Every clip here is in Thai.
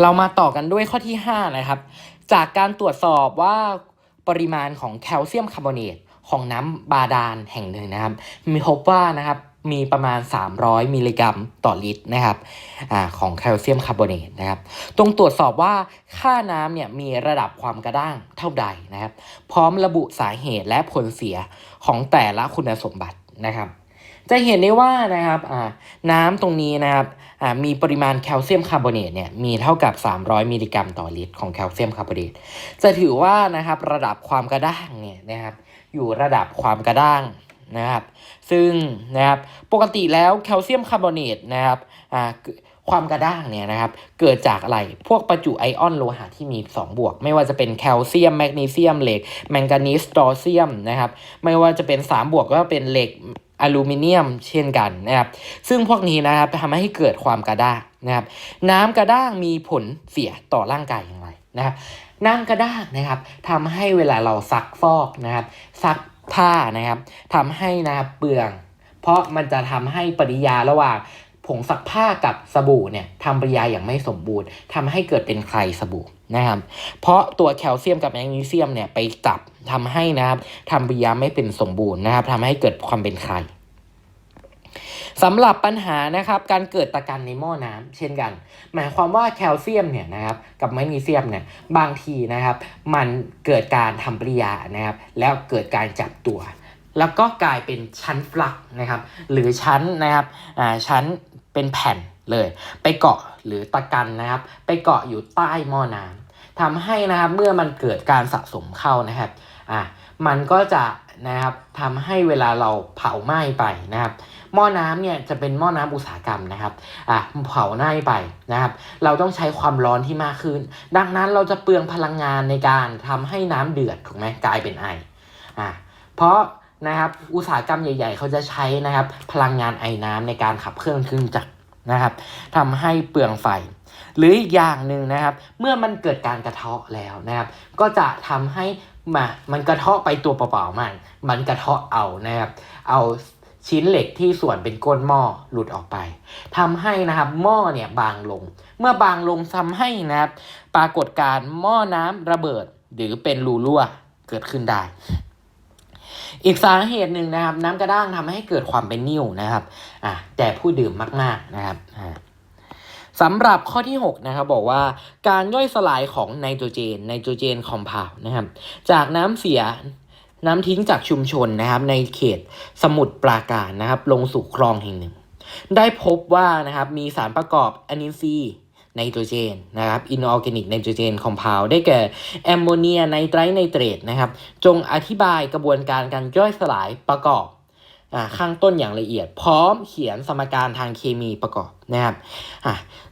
เรามาต่อกันด้วยข้อที่ 5 นะครับ จากการตรวจสอบว่าปริมาณของแคลเซียมคาร์บอเนตของน้ำบาดาลแห่งหนึ่งนะครับ มีพบว่านะครับมีประมาณ 300 มิลลิกรัมต่อลิตรนะครับอของแคลเซียมคาร์บอเนตนะครับ ตรงตรวจสอบว่าค่าน้ำเนี่ยมีระดับความกระด้างเท่าใดนะครับ พร้อมระบุสาเหตุและผลเสียของแต่ละคุณสมบัตินะครับ จะเห็นได้ว่านะครับน้ำตรงนี้นะครับมีปริมาณแคลเซียมคาร์บอเนตเนี่ยมีเท่ากับ 300 มิลลิกรัมต่อลิตรของแคลเซียมคาร์บอเนตจะถือว่านะครับระดับความกระด้างเนี่ยนะครับอยู่ระดับความกระด้างนะครับ ซึ่งนะครับปกติแล้วแคลเซียมคาร์บอเนตนะครับความกระด้างเนี่ยนะครับเกิดจากอะไรพวกประจุไอออนโลหะที่มี 2 บวก ไม่ว่าจะเป็นแคลเซียมแมกนีเซียมเหล็กแมงกานีสตอเซียมนะครับไม่ว่าจะเป็น 3 บวกก็เป็นเหล็ก อลูมิเนียมเช่นกันนะครับ ซึ่งพวกนี้นะครับทำให้เกิดความกระด้างนะครับ น้ำกระด้างมีผลเสียต่อร่างกายอย่างไรนะครับน้ำกระด้างนะครับทำให้เวลาเราซักฟอกนะครับ ซักผ้านะครับทำให้นะครับเปลือง เพราะมันจะทำให้ปฏิกิริยาระหว่าง ผงซักผ้ากับสบู่เนี่ยทำปฏิกิริยาอย่างไม่สมบูรณ์ทำให้เกิดเป็นไคลสบู่นะครับ เพราะตัวแคลเซียมกับแมกนีเซียมเนี่ยไปจับทำให้นะครับทำปฏิกิริยาไม่เป็นสมบูรณ์นะครับทำให้เกิดความเป็นไคลสำหรับปัญหานะครับการเกิดตะกันในหม้อน้ำเช่นกัน หมายความว่าแคลเซียมเนี่ยนะครับกับแมกนีเซียมเนี่ยบางทีนะครับมันเกิดการทำปฏิกิริยานะครับแล้วเกิดการจับตัว แล้วก็กลายเป็นชั้นฟลักนะครับหรือชั้นนะครับอ่าชั้น เป็นแผ่นเลย ไปเกาะหรือตะกันนะครับ ไปเกาะอยู่ใต้หม้อน้ำทำให้นะครับเมื่อมันเกิดการสะสมเข้านะครับอ่ามันก็จะนะครับทำให้เวลาเราเผาไหม้ไปนะครับ หม้อน้ำเนี่ยจะเป็นหม้อน้ำอุตสาหกรรมนะครับอะเผาไหม้ไปนะครับ เราต้องใช้ความร้อนที่มากขึ้น ดังนั้นเราจะเปลืองพลังงานในการทำให้น้ำเดือดถูกไหมกลายเป็นไออะเพราะนะครับอุตสาหกรรมใหญ่ ๆ เขาจะใช้นะครับ พลังงานไอน้ำในการขับเคลื่อนเครื่องจักร นะครับทำให้เปลืองไฟ หรืออีกอย่างหนึ่งนะครับ เมื่อมันเกิดการกระเทาะแล้วนะครับ ก็จะทำให้มามันกระเทาะไปตัวเปล่าๆมัน มันกระเทาะเอานะครับ เอาชิ้นเหล็กที่ส่วนเป็นก้นหม้อหลุดออกไปทำให้นะครับหม้อเนี่ยบางลง เมื่อบางลงทำให้นะครับ ปรากฏการหม้อน้ำระเบิดหรือเป็นรูรั่วเกิดขึ้นได้ อีกสาเหตุหนึ่งนะครับ น้ำกระด้างทำให้เกิดความเป็นนิ่วนะครับอะแต่ผู้ดื่มมาก ๆนะครับอ่าสำหรับข้อที่ 6 นะครับ บอกว่าการย่อยสลายของไนโตรเจนไนโตรเจนคอมเพลนะครับ จากน้ำเสียน้ำทิ้งจากชุมชนนะครับ ในเขตสมุทรปราการนะครับ ลงสู่คลองแห่งหนึ่ง ได้พบว่านะครับมีสารประกอบอะนิซี ไนโตรเจนนะครับอินออร์แกนิกไนโตรเจนคอมเพลได้แก่แอมโมเนียไนไตรไนเตรตนะครับ จงอธิบายกระบวนการการย่อยสลายประกอบอข้างต้นอย่างละเอียด พร้อมเขียนสมการทางเคมีประกอบนะครับ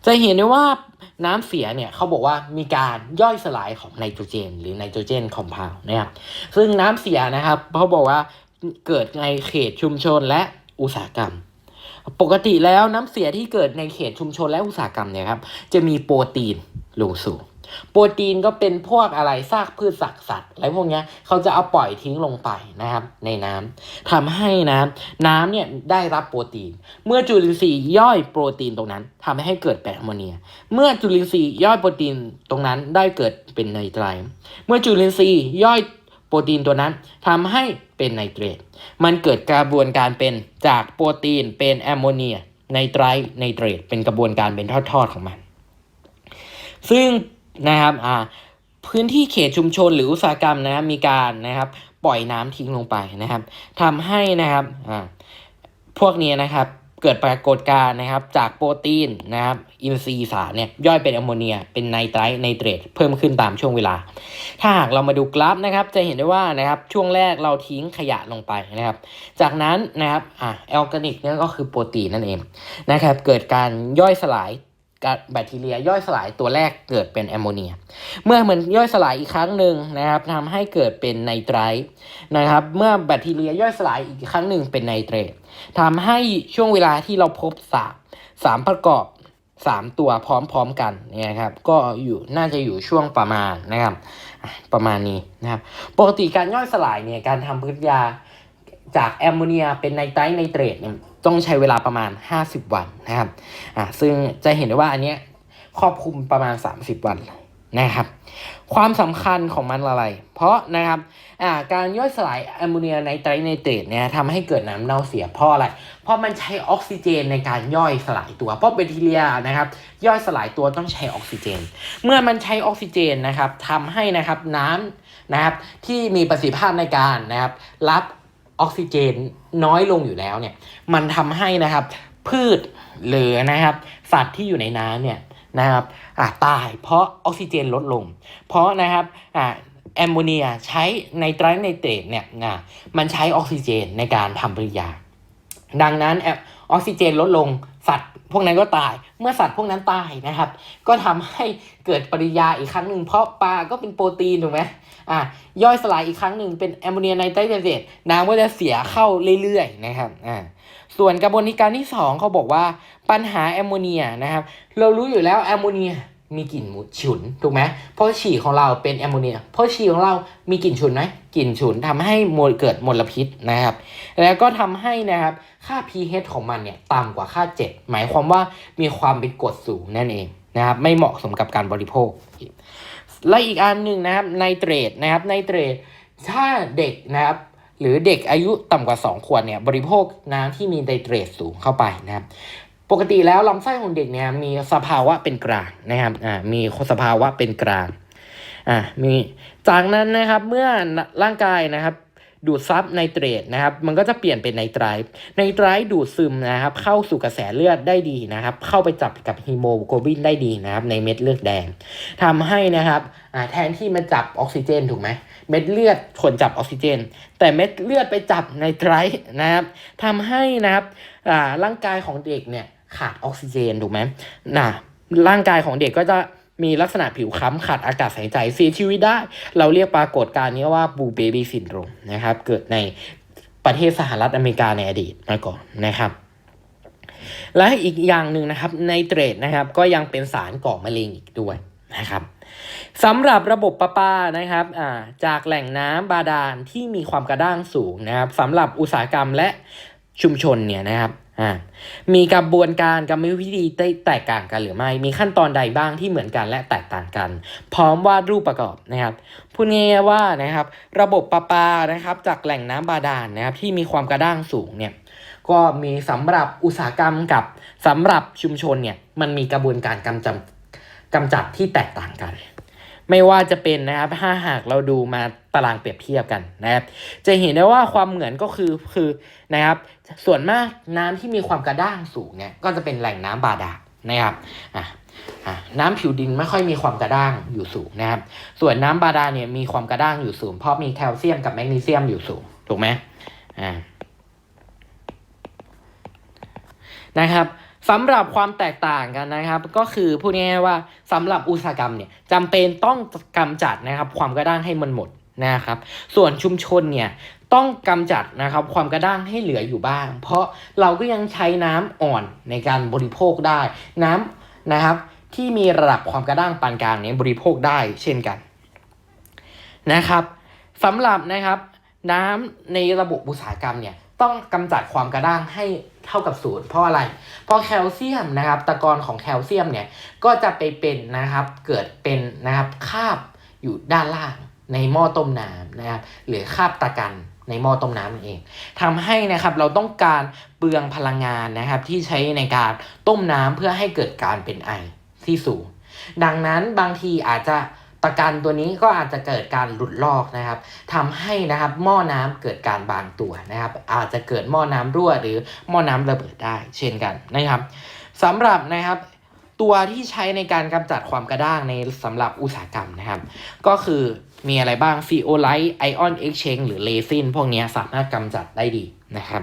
จะเห็นได้ว่าน้ำเสียเนี่ยเขาบอกว่ามีการย่อยสลายของไนโตรเจน หรือไนโตรเจนคอมเพลนะครับซึ่งน้ำเสียนะครับเขาบอกว่าเกิดในเขตชุมชนและอุตสาหกรรม ปกติแล้วน้ำเสียที่เกิดในเขตชุมชนและอุตสาหกรรมเนี่ยครับจะมีโปรตีนลงสู่โปรตีนก็เป็นพวกอะไรซากพืชสักสัตว์อะไรพวกนี้เขาจะเอาปล่อยทิ้งลงไปนะครับ ในน้ำทำให้น้ำน้ำเนี่ยได้รับโปรตีน เมื่อจุลินทรีย์ย่อยโปรตีนตรงนั้นทำให้เกิดแปดแอมโมเนีย เมื่อจุลินทรีย์ย่อยโปรตีนตรงนั้นได้เกิดเป็นไนไตรเมื่อจุลินทรีย์ย่อย รตีนตัวนั้นทำให้เป็นไนเตรต มันเกิดกระบวนการเป็นจากโปรตีนเป็นแอมโมเนียไนไตรไนเตรตเป็นกระบวนการเป็นทอดๆของมัน ซึ่งนะครับอ่าพื้นที่เขตชุมชนหรืออุตสาหกรรมนะครับมีการนะครับ ปล่อยน้ำทิ้งลงไปนะครับทำให้นะครับอ่าพวกนี้นะครับ เกิดปรากฏการณ์นะครับจากโปรตีนนะครับอินทรีย์สารเนี่ยย่อยเป็นแอมโมเนีย เป็นไนไตรไนเตรตเพิ่มขึ้นตามช่วงเวลา ถ้าหากเรามาดูกราฟนะครับจะเห็นได้ว่านะครับช่วงแรกเราทิ้งขยะลงไปนะครับ จากนั้นนะครับอะแอลกานิกเนี่ยก็คือโปรตีนนั่นเองนะครับเกิดการย่อยสลาย แบคทีเรียย่อยสลายตัวแรกเกิดเป็นแอมโมเนีย เมื่อเหมันย่อยสลายอีกครั้งหนึ่งนะครับทำให้เกิดเป็นไนไตรท์นะครับ เมื่อแบคทีเรียย่อยสลายอีกครั้งหนึ่งเป็นไนเตรตทำให้ช่วงเวลาที่เราพบสามสามประกอบสามตัวพร้อมๆกันเนี่ยครับก็อยู่น่าจะอยู่ช่วงประมาณนะครับประมาณนี้นะครับปกติการย่อยสลายเนี่ยการทำปฏิกิริยา จากแอมโมเนียเป็นไนไตรไนเตรตเนี่ยต้องใช้เวลาประมาณ 50 วันนะครับอ่าซึ่งจะเห็นได้ว่าอันเนี้ยครอบคลุมประมาณ 30 วันนะครับ ความสำคัญของมันอะไร เพราะนะครับอ่าการย่อยสลายแอมโมเนียไนไตรไนเตรตเนี่ยทำให้เกิดน้ำเน่าเสียเพราะอะไร เพราะมันใช้ออกซิเจนในการย่อยสลายตัว เพราะแบคทีเรียนะครับย่อยสลายตัวต้องใช้ออกซิเจน เมื่อมันใช้ออกซิเจนนะครับทำให้นะครับน้ำนะครับที่มีประสิทธิภาพในการนะครับรับ ออกซิเจนน้อยลงอยู่แล้วเนี่ยมันทำให้นะครับพืชหรือนะครับสัตว์ที่อยู่ในน้ำเนี่ยนะครับอ่าตายเพราะออกซิเจนลดลง เพราะนะครับอ่าแอมโมเนียใช้ในไตรไนเตรตเนี่ยนะมันใช้ออกซิเจนในการทำปฏิกิริยา ดังนั้นอออกซิเจนลดลงสัตว์ พวกนั้นก็ตาย เมื่อสัตว์พวกนั้นตายนะครับ ก็ทำให้เกิดปริยาอีกครั้งหนึ่งเพราะปลาก็เป็นโปรตีนถูกไหมอะย่อยสลายอีกครั้งหนึ่งเป็นแอมโมเนียไนไตรท์ไนเตรตน้ำก็จะเสียเข้าเรื่อยๆนะครับอ่าส่วนกระบวนการที่สองเขาบอกว่าปัญหาแอมโมเนียนะครับ เรารู้อยู่แล้วแอมโมเนียมีกลิ่นฉุนถูกไหมเพราะฉี่ของเราเป็นแอมโมเนีย เพราะฉี่ของเรามีกลิ่นฉุนไหมกลิ่นฉุนทำให้มลเกิดมลพิษนะครับ แล้วก็ทำให้นะครับ ค่า pH ของมันเนี่ยต่ำกว่าค่า 7 หมายความว่ามีความเป็นกรดสูงนั่นเองนะครับไม่เหมาะสมกับการบริโภค และอีกอันหนึ่งนะครับไนเตรตนะครับไนเตรตถ้าเด็กนะครับหรือเด็กอายุต่ำกว่า 2 ขวบเนี่ยบริโภคน้ำที่มีไนเตรตสูงเข้าไปนะครับปกติแล้วลำไส้ของเด็กเนี่ยมีสภาวะเป็นกลางนะครับอ่ามีสภาวะเป็นกลางอ่ามีจากนั้นนะครับเมื่อร่างกายนะครับ ดูดซับไนเตรตนะครับมันก็จะเปลี่ยนเป็นไนไตรท์ไนไตรท์ดูดซึมนะครับเข้าสู่กระแสเลือดได้ดีนะครับเข้าไปจับกับฮีโมโกลบินได้ดีนะครับในเม็ดเลือดแดงทำให้นะครับแทนที่มันจับออกซิเจนถูกไหมเม็ดเลือดคนจับออกซิเจน แต่เม็ดเลือดไปจับไนไตรท์นะครับทำให้นะครับร่างกายของเด็กเนี่ยขาดออกซิเจนถูกไหมนะร่างกายของเด็กก็จะ มีลักษณะผิวค้ำขาดอากาศหายใจเสียชีวิตได้ เราเรียกปรากฏการณ์นี้ว่าบูเบบี้ซินโดรมนะครับ เกิดในประเทศสหรัฐอเมริกาในอดีตมาก่อนนะครับ และอีกอย่างหนึ่งนะครับไนเตรตนะครับก็ยังเป็นสารก่อมะเร็งอีกด้วยนะครับสำหรับระบบประปานะครับจากแหล่งน้ำบาดาลที่มีความกระด้างสูงนะครับสำหรับอุตสาหกรรมและชุมชนเนี่ยนะครับ มีกระบวนการกรรมวิธีแตกต่างกันหรือไม่ มีขั้นตอนใดบ้างที่เหมือนกันและแตกต่างกัน พร้อมวาดรูปประกอบนะครับพูดง่ายๆว่านะครับ ระบบประปานะครับจากแหล่งน้ำบาดาลนะครับที่มีความกระด้างสูงเนี่ยก็มีสำหรับอุตสาหกรรมกับสำหรับชุมชนเนี่ยมันมีกระบวนการกำจัดกำจัดที่แตกต่างกัน ไม่ว่าจะเป็นนะครับถ้าหากเราดูมาตารางเปรียบเทียบกันนะครับ จะเห็นได้ว่าความเหมือนก็คือคือนะครับ ส่วนมากน้ำที่มีความกระด้างสูงเนี่ยก็จะเป็นแหล่งน้ำบาดาลนะครับอะอะน้ำผิวดินไม่ค่อยมีความกระด้างอยู่สูงนะครับ ส่วนน้ำบาดาลเนี่ยมีความกระด้างอยู่สูง เพราะมีแคลเซียมกับแมกนีเซียมอยู่สูง ถูกไหมอ่านะครับ สำหรับความแตกต่างกันนะครับ ก็คือพูดง่ายๆว่าสำหรับอุตสาหกรรมเนี่ยจำเป็นต้องกำจัดนะครับ ความกระด้างให้มันหมดนะครับ ส่วนชุมชนเนี่ยต้องกำจัดนะครับความกระด้างให้เหลืออยู่บ้าง เพราะเราก็ยังใช้น้ำอ่อนในการบริโภคได้ น้ำนะครับ ที่มีระดับความกระด้างปานกลางเนี่ยบริโภคได้เช่นกันนะครับสำหรับนะครับน้ำในระบบอุตสาหกรรมเนี่ย ต้องกำจัดความกระด้างให้เท่ากับศูนย์เพราะอะไร เพราะแคลเซียมนะครับ ตะกอนของแคลเซียมเนี่ยก็จะไปเป็นนะครับเกิดเป็นนะครับคาบอยู่ด้านล่างในหม้อต้มน้ำนะครับหรือคาบตะกันในหม้อต้มน้ำนั่นเองทำให้นะครับเราต้องการเปลืองพลังงานนะครับที่ใช้ในการต้มน้ำเพื่อให้เกิดการเป็นไอที่สูง ดังนั้นบางทีอาจจะ ตะกันตัวนี้ก็อาจจะเกิดการหลุดลอกนะครับทำให้นะครับหม้อน้ำเกิดการบางตัวนะครับ อาจจะเกิดหม้อน้ำรั่วหรือหม้อน้ำระเบิดได้ เช่นกันนะครับสำหรับนะครับตัวที่ใช้ในการกำจัดความกระด้างในสำหรับอุตสาหกรรมนะครับ ก็คือมีอะไรบ้างซีโอไลท์ไอออนเอ็กชแนนหรือเลซินพวกนี้สามารถกำจัดได้ดีนะครับ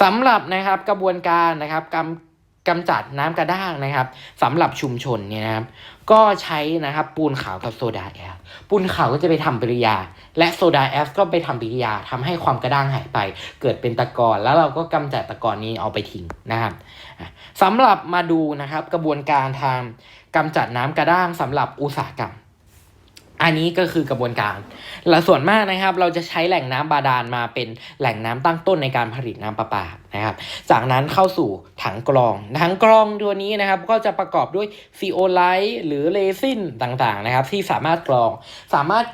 สำหรับนะครับกระบวนการนะครับกำ กำจัดน้ำกระด้างนะครับสำหรับชุมชนเนี่ยนะครับก็ใช้นะครับปูนขาวกับโซดาแอสปูนขาวก็จะไปทำปฏิกิริยา และโซดาแอสก็ไปทำปฏิกิริยาทำให้ความกระด้างหายไป เกิดเป็นตะกอนแล้วเราก็กำจัดตะกอนนี้เอาไปทิ้งนะครับสำหรับมาดูนะครับกระบวนการทางกำจัดน้ำกระด้างสำหรับอุตสาหกรรม อันนี้ก็คือกระบวนการและส่วนมากนะครับ เราจะใช้แหล่งน้ำบาดาลมาเป็นแหล่งน้ำตั้งต้นในการผลิตน้ำประปานะครับ จากนั้นเข้าสู่ถังกรอง ถังกรองตัวนี้นะครับ ก็จะประกอบด้วยซีโอไลท์หรือเรซินต่างๆนะครับ ที่สามารถกรองสามารถ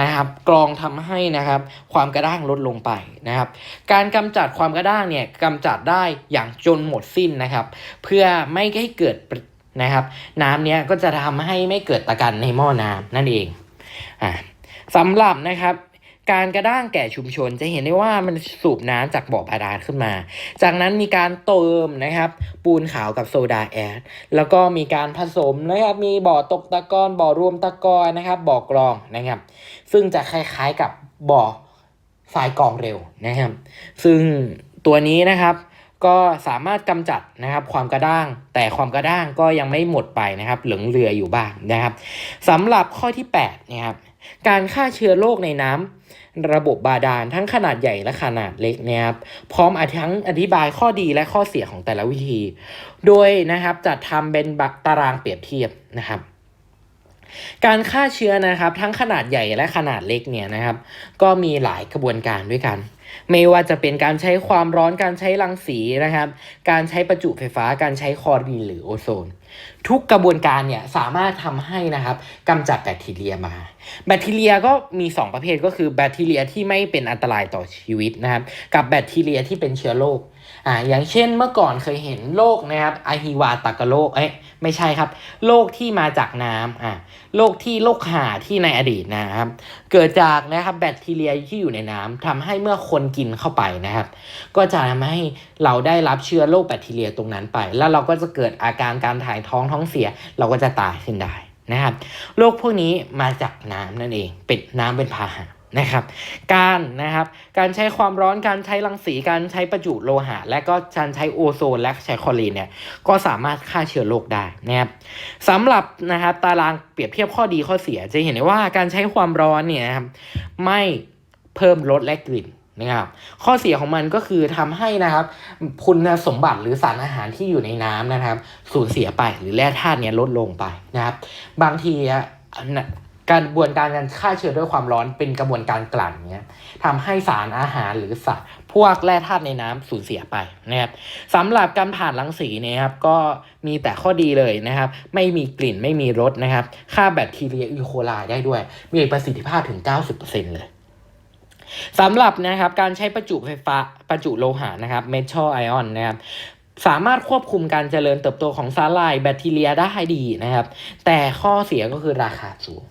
นะครับกรองทำให้นะครับความกระด้างลดลงไปนะครับ การกำจัดความกระด้างเนี่ยกำจัดได้อย่างจนหมดสิ้นนะครับ เพื่อไม่ให้เกิด นะครับ น้ำเนี้ยก็จะทำให้ไม่เกิดตะกันในหม้อน้ำนั่นเองอ่าสำหรับนะครับการกระด้างแก่ชุมชนจะเห็นได้ว่ามันสูบน้ำจากบ่อบาดาลขึ้นมา จากนั้นมีการเติมนะครับ ปูนขาวกับโซดาแอดแล้วก็มีการผสมนะครับ มีบ่อตกตะกอนบ่อรวมตะกอนนะครับ บ่อกรองนะครับ ซึ่งจะคล้ายๆกับบ่อทรายกองเร็วนะครับ ซึ่งตัวนี้นะครับ ก็สามารถกำจัดนะครับความกระด้าง แต่ความกระด้างก็ยังไม่หมดไปนะครับ เหลืองเหลืออยู่บ้างนะครับสำหรับข้อที่8นะครับการฆ่าเชื้อโรคในน้ำระบบบาดาลทั้งขนาดใหญ่และขนาดเล็กนะครับ พร้อมอธิทั้งอธิบายข้อดีและข้อเสียของแต่ละวิธี โดยนะครับจัดทำเป็นตารางเปรียบเทียบนะครับการฆ่าเชื้อนะครับ ทั้งขนาดใหญ่และขนาดเล็กเนี่ยนะครับ ก็มีหลายกระบวนการด้วยกัน ไม่ว่าจะเป็นการใช้ความร้อนการใช้รังสีนะครับ การใช้ประจุไฟฟ้าการใช้คลอรีนหรือโอโซน ทุกกระบวนการเนี่ยสามารถทำให้นะครับกำจัดแบคทีเรียมา แบคทีเรียก็มี 2 ประเภทก็คือแบคทีเรียที่ไม่เป็นอันตรายต่อชีวิตนะครับ กับแบคทีเรียที่เป็นเชื้อโรค อ่าอย่างเช่นเมื่อก่อนเคยเห็นโรคนะครับอะฮิวาตากโรคเอ้ยไม่ใช่ครับโรคที่มาจากน้ำอ่าโรคที่โรคหาที่ในอดีตนะครับ เกิดจากนะครับแบคทีเรียที่อยู่ในน้ำทำให้เมื่อคนกินเข้าไปนะครับ ก็จะทำให้เราได้รับเชื้อโรคแบคทีเรียตรงนั้นไป แล้วเราก็จะเกิดอาการการถ่ายท้องท้องเสีย เราก็จะตายขึ้นได้นะครับโรคพวกนี้มาจากน้ำนั่นเองเป็นน้ำเป็นพาหะ นะครับ การนะครับ การใช้ความร้อน การใช้รังสี การใช้ประจุโลหะ และก็การใช้โอโซนและใช้คลอรีนเนี่ย ก็สามารถฆ่าเชื้อโรคได้นะครับสำหรับนะครับตารางเปรียบเทียบข้อดีข้อเสียจะเห็นได้ว่าการใช้ความร้อนเนี่ยนะครับไม่เพิ่มรสและกลิ่นนะครับ ข้อเสียของมันก็คือทำให้นะครับ คุณสมบัติหรือสารอาหารที่อยู่ในน้ำนะครับ สูญเสียไปหรือแร่ธาตุเนี้ยลดลงไปนะครับ บางทีอะ การบวนการการฆ่าเชื้อด้วยความร้อนเป็นกระบวนการกลั่นเนี้ยทำให้สารอาหารหรือสารพวกแร่ธาตุในน้ำสูญเสียไปนะครับสำหรับการผ่านรังสีเนี่ยครับก็มีแต่ข้อดีเลยนะครับ ไม่มีกลิ่นไม่มีรสนะครับฆ่าแบคทีเรียอีโคไลได้ด้วย มีประสิทธิภาพถึง 90%เลยสำหรับนะครับการใช้ประจุไฟฟ้าประจุโลหะนะครับเมทัลไอออนนะครับสามารถควบคุมการเจริญเติบโตของสาลายแบคทีเรียได้ดีนะครับ แต่ข้อเสียก็คือราคาสูง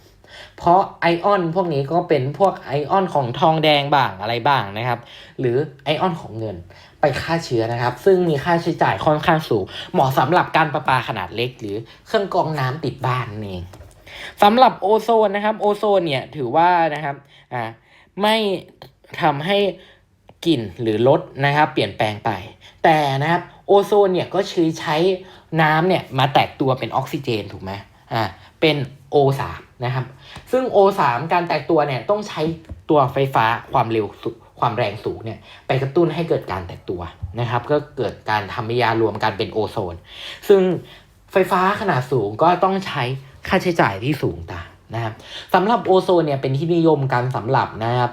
เพราะไอออนพวกนี้ก็เป็นพวกไอออนของทองแดงบ้างอะไรบ้างนะครับ หรือไอออนของเงินไปฆ่าเชื้อนะครับ ซึ่งมีค่าใช้จ่ายค่อนข้างสูง เหมาะสำหรับการประปาขนาดเล็ก หรือเครื่องกรองน้ำติดบ้านนั่นเองสำหรับโอโซนนะครับ โอโซนเนี่ยถือว่านะครับอ่าไม่ทำให้กลิ่นหรือรสนะครับ เปลี่ยนแปลงไป แต่นะครับโอโซนเนี่ยก็ใช้ใช้น้ำเนี่ยมาแตกตัวเป็นออกซิเจนถูกไหมอ่าเป็น O3 นะครับ ซึ่ง O3 การแตกตัวเนี่ยต้องใช้ตัวไฟฟ้าความเร็วสูความแรงสูงเนี่ยไปกระตุ้นให้เกิดการแตกตัวนะครับ ก็เกิดการทำปฏิกิริยารวมกันเป็นโอโซน ซึ่งไฟฟ้าขนาดสูงก็ต้องใช้ค่าใช้จ่ายที่สูงตานะครับสำหรับโอโซนเนี่ยเป็นที่นิยมกันสำหรับนะครับ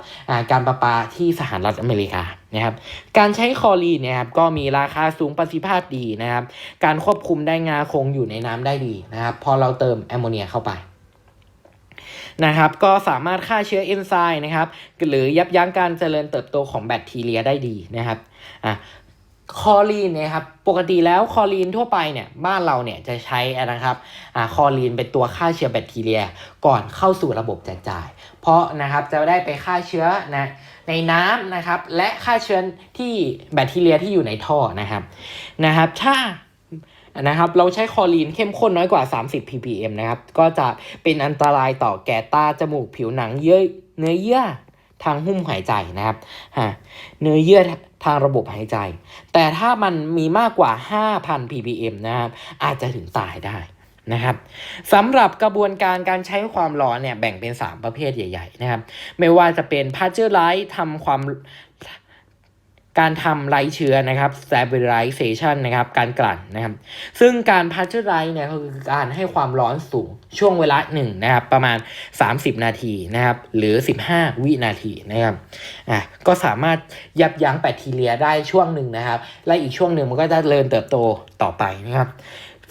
การประปาที่สหรัฐอเมริกานะครับการใช้คอรีนเนี่ยครับก็มีราคาสูงประสิทธิภาพดีนะครับ การควบคุมได้งาคงอยู่ในน้ำได้ดีนะครับ พอเราเติมแอมโมเนียเข้าไป นะครับ ก็สามารถฆ่าเชื้อเอนไซม์นะครับ หรือยับยั้งการเจริญเติบโตของแบคทีเรียได้ดีนะครับอะคอรีนนี่ยครับปกติแล้วคอรีนทั่วไปเนี่ยบ้านเราเนี่ยจะใช้นะครับอ่าคอรีนเป็นตัวฆ่าเชื้อแบคทีเรียก่อนเข้าสู่ระบบแจกจ่าย เพราะนะครับจะได้ไปฆ่าเชื้อนะในน้ำนะครับ และฆ่าเชื้อที่แบคทีเรียที่อยู่ในท่อนะครับนะครับถ้า นะครับเราใช้คอรีนเข้มข้นน้อยกว่า 30 ppm นะครับ ก็จะเป็นอันตรายต่อแก่ตาจมูกผิวหนังเยื่อเนื้อเยื่อทางหุ้มหายใจนะครับฮะเนื้อเยื่อทางระบบหายใจ แต่ถ้ามันมีมากกว่า 5,000 ppm นะครับ อาจจะถึงตายได้นะครับสำหรับกระบวนการการใช้ความร้อนเนี่ยแบ่งเป็น 3 ประเภทใหญ่ ๆ นะครับ ไม่ว่าจะเป็นพาเจอร์ไลท์ทำความ การทำไรเชื้อนะครับ stabilization นะครับการกลั่นนะครับ ซึ่งการ pasteurize เนี่ยก็คือการให้ความร้อนสูงช่วงเวลาหนึ่งนะครับ ประมาณ 30 นาทีนะครับ หรือ 15 วินาทีนะครับอะก็สามารถยับยั้งแบคทีเรียได้ช่วงหนึ่งนะครับ และอีกช่วงหนึ่งมันก็จะเริญเติบโตต่อไปนะครับ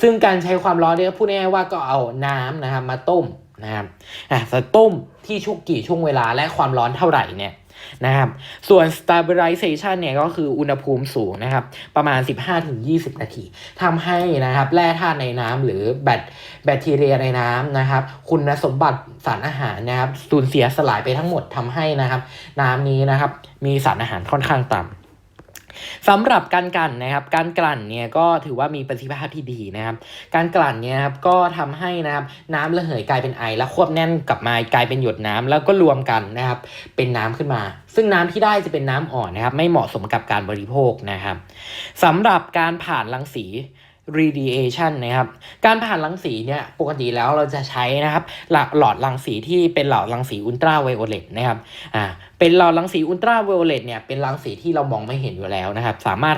ซึ่งการใช้ความร้อนเนี่ยพูดง่ายๆว่าก็เอาน้ำนะครับมาต้มนะครับอะจะต้มที่ชุกกี่ช่วงเวลาและความร้อนเท่าไหร่เนี่ย นะครับ ส่วน stabilization เนี่ยก็คืออุณหภูมิสูงนะครับ ประมาณ 15-20 นาทีทำให้นะครับแร่ธาตุในน้ำหรือแบคแบคทีเรียในน้ำนะครับ คุณสมบัติสารอาหารนะครับสูญเสียสลายไปทั้งหมดทำให้นะครับ น้ำนี้นะครับ มีสารอาหารค่อนข้างต่ำ สำหรับการกลั่นนะครับ การกลั่นเนี่ยก็ถือว่ามีประสิทธิภาพที่ดีนะครับ การกลั่นเนี่ยครับก็ทำให้นะครับน้ำระเหยกลายเป็นไอ แล้วควบแน่นกลับมากลายเป็นหยดน้ำแล้วก็รวมกันนะครับ เป็นน้ำขึ้นมา ซึ่งน้ำที่ได้จะเป็นน้ำอ่อนนะครับ ไม่เหมาะสมกับการบริโภคนะครับสำหรับการผ่านรังสี radiation นะครับ การผ่านรังสีเนี่ยปกติแล้วเราจะใช้นะครับหลหลอดรังสีที่เป็นหลอดรังสีอุลตราไวโอเลตนะครับอ่าเป็นหลอดรังสีอุลตราไวโอเลตเนี่ยเป็นรังสีที่เรามองไม่เห็นอยู่แล้วนะครับ สามารถ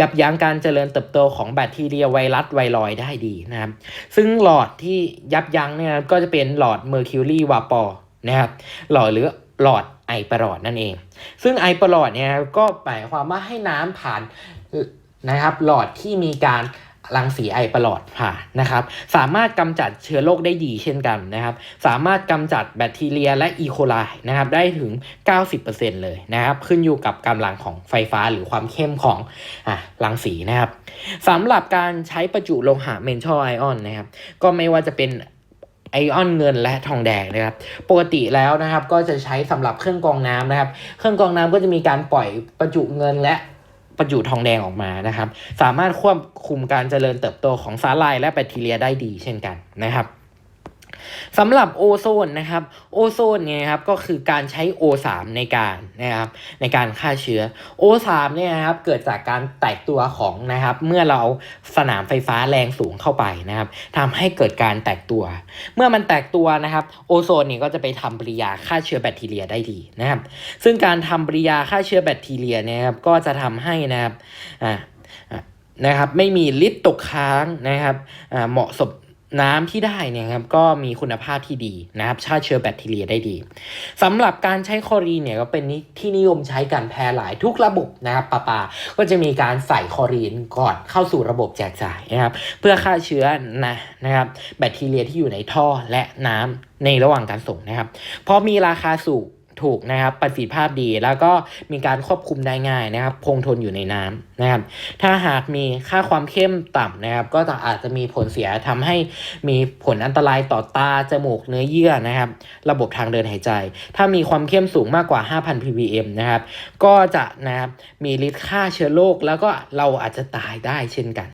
ยับยั้งการเจริญเติบโตของแบคทีเรียไวรัสไวรอยได้ดีนะครับ ซึ่งหลอดที่ยับยั้งเนี่ยก็จะเป็นหลอด mercury vapor นะครับหลอดหรือหลอดไอประหลอดนั่นเอง ซึ่งไอประหลอดเนี่ยก็หมายความว่าให้น้ำผ่านนะครับหลอดที่มีการ รังสีไอประหลอดผ่านนะครับ สามารถกำจัดเชื้อโรคได้ดีเช่นกันนะครับ สามารถกำจัดแบคทีเรียและอีโคไลนะครับได้ถึง 90%เลยนะครับ ขึ้นอยู่กับกำลังของไฟฟ้าหรือความเข้มของอรังสีนะครับสำหรับการใช้ประจุโลหะเมนทัลไอออนนะครับ ก็ไม่ว่าจะเป็นไอออนเงินและทองแดงนะครับ ปกติแล้วนะครับก็จะใช้สำหรับเครื่องกรองน้ำนะครับ เครื่องกรองน้ำก็จะมีการปล่อยประจุเงินและ ประจุทองแดงออกมานะครับ สามารถควบคุมการเจริญเติบโตของสาลายและแบคทีเรียได้ดีเช่นกันนะครับ สำหรับโอโซนนะครับโอโซนเนี่ยครับก็คือการใช้ O3 ในการนะครับในการฆ่าเชื้อ O3 เนี่ยครับเกิดจากการแตกตัวของนะครับเมื่อเราเอาสนามไฟฟ้าแรงสูงเข้าไปนะครับทำให้เกิดการแตกตัว เมื่อมันแตกตัวนะครับโอโซนเนี่ยก็จะไปทำปฏิกิริยาฆ่าเชื้อแบคทีเรียได้ดีนะครับ ซึ่งการทำปฏิกิริยาฆ่าเชื้อแบคทีเรียเนี่ยครับก็จะทำให้นะครับอ่าอ่านะครับไม่มีฤทธิ์ตกค้างนะครับอ่าเหมาะสม น้ำที่ได้เนี่ยครับก็มีคุณภาพที่ดีนะครับฆ่าเชื้อแบคทีเรียได้ดีสำหรับการใช้คลอรีนเนี่ยก็เป็นที่นิยมใช้กันแพร่หลายทุกระบบนะครับปาปาก็จะมีการใส่คลอรีนก่อนเข้าสู่ระบบแจกจ่ายนะครับเพื่อฆ่าเชื้อนะนะครับแบคทีเรียที่อยู่ในท่อและน้ำในระหว่างการส่งนะครับเพราะมีราคาสูง ถูกนะครับประสิทธิภาพดี แล้วก็มีการควบคุมได้ง่ายนะครับ คงทนอยู่ในน้ำนะครับ ถ้าหากมีค่าความเข้มต่ำนะครับ ก็จะอาจจะมีผลเสียทำให้มีผลอันตรายต่อตาจมูกเนื้อเยื่อนะครับ ระบบทางเดินหายใจ ถ้ามีความเข้มสูงมากกว่า 5,000 ppm นะครับ ก็จะนะครับมีฤทธิ์ฆ่าเชื้อโรคแล้วก็เราอาจจะตายได้เช่นกัน